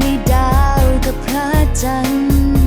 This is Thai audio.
มีดาวกับพระจันทร์